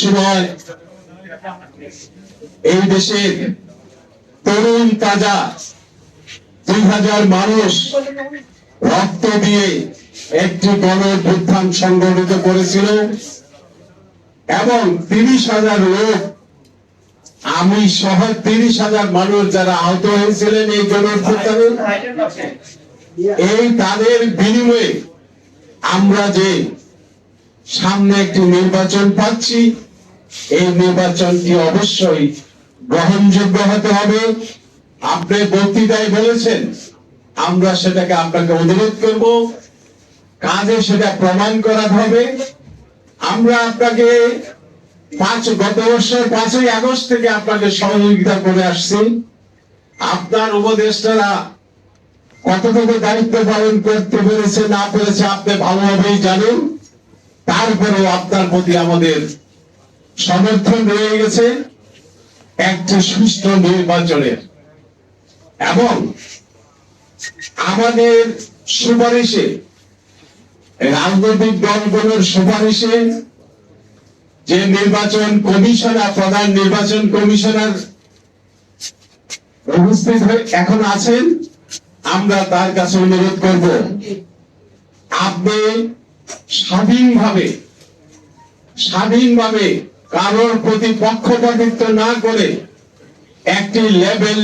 সময় এই দেশের তরুণ তাজা দুই হাজার মানুষ রক্ত দিয়ে একটি সংগঠিত করেছিল এবং তিরিশ হাজার লোক, আমি সহ তিরিশ হাজার মানুষ যারা আহত হয়েছিলেন এই এই তাদের বিনিময়ে আমরা যে সামনে একটি নির্বাচন পাচ্ছি এই নির্বাচনটি অবশ্যই গ্রহণযোগ্য হতে হবে। আপনি বক্তৃতায় বলেছেন, আমরা সেটাকে, আপনাকে অনুরোধ করব, কাজে সেটা প্রমাণ করা হবে। আমরা আপনাকে পাঁচ, গত বছর পাঁচই আগস্ট থেকে আপনাকে সহযোগিতা করে আসছি। আপনার উপদেষ্টারা কতটুকু দায়িত্ব পালন করতে পেরেছে না পেরেছে আপনি ভালোভাবেই জানেন। তারপরেও আপনার প্রতি আমাদের সমর্থন রয়ে গেছে একটি সুষ্ঠু নির্বাচনের। এবং আমাদের সুপারিশে, রাজনৈতিক দলগুলোর সুপারিশে যে নির্বাচন কমিশনার, প্রধান নির্বাচন কমিশনার উপস্থিত হয়ে এখন আছেন, আমরা তার কাছে অনুরোধ করব, আপনি স্বাধীনভাবে স্বাধীনভাবে কারোর প্রতি পক্ষপাতিত্ব না করে একটি লেভেল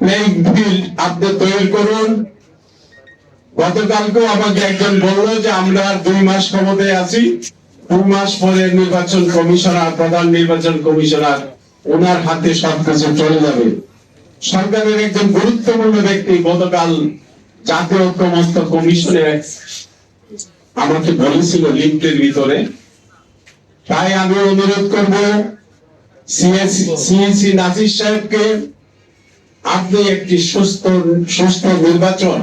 প্লেইং ফিল্ড আপনি তৈরি করুন। গতকালকেও আমাকে একজন বলল যে আমরা দুই মাস ক্ষমতায় আছি। দুই মাস পরে নির্বাচন কমিশনার, প্রধান নির্বাচন কমিশনার, ওনার হাতে সবকিছু চলে যাবে। সরকারের একজন গুরুত্বপূর্ণ ব্যক্তি গতকাল জাতীয় ঐক্যমত্য কমিশনে আমাকে বলেছিল লিফটের ভিতরে তাই আমি অনুরোধ করব সিএসি নাজির সাহেবকে, আপনি একটি সুস্থ সুস্থ নির্বাচন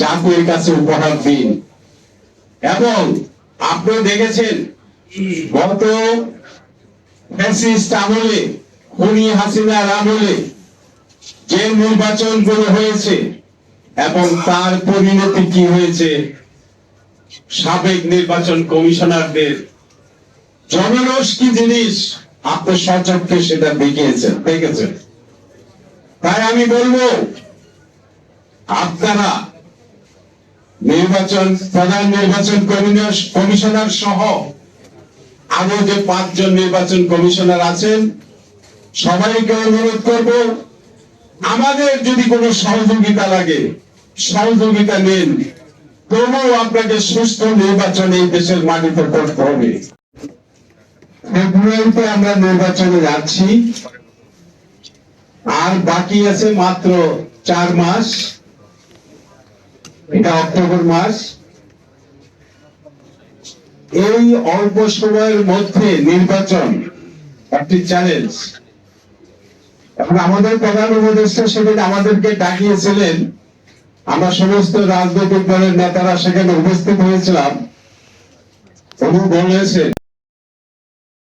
জাতির কাছে উপহার দিন। এবং আপনি দেখেছেন, গত ফ্যাসিস্ট আমলে, খুনি হাসিনার আমলে যে নির্বাচনগুলো হয়েছে এবং তার পরিণতি কি হয়েছে, সাবেক নির্বাচন কমিশনারদের জনরস কি জিনিস আপনি সেটা দেখিয়েছেন দেখেছেন তাই আমি বলব, আপনারা নির্বাচন, প্রধান নির্বাচন কমিশনার সহ আরও যে পাঁচজন নির্বাচন কমিশনার আছেন, সবাইকে অনুরোধ করব, আমাদের যদি কোনো সহযোগিতা লাগে, সহযোগিতা নিন। তবুও আপনাকে সুস্থ নির্বাচন এই দেশের মাটিতে করতে হবে। ফেব্রুয়ারিতে আমরা নির্বাচনে যাচ্ছি। আর বাকি আছে মাত্র চার মাস। এটা অক্টোবর মাস। এই অল্প সময়ের মধ্যে নির্বাচন একটি চ্যালেঞ্জ এখন আমাদের প্রধান উপদেষ্টা সেদিন আমাদেরকে ডাকিয়েছিলেন। আমরা সমস্ত রাজনৈতিক দলের নেতারা সেখানে উপস্থিত হয়েছিলাম। উনি বলেছেন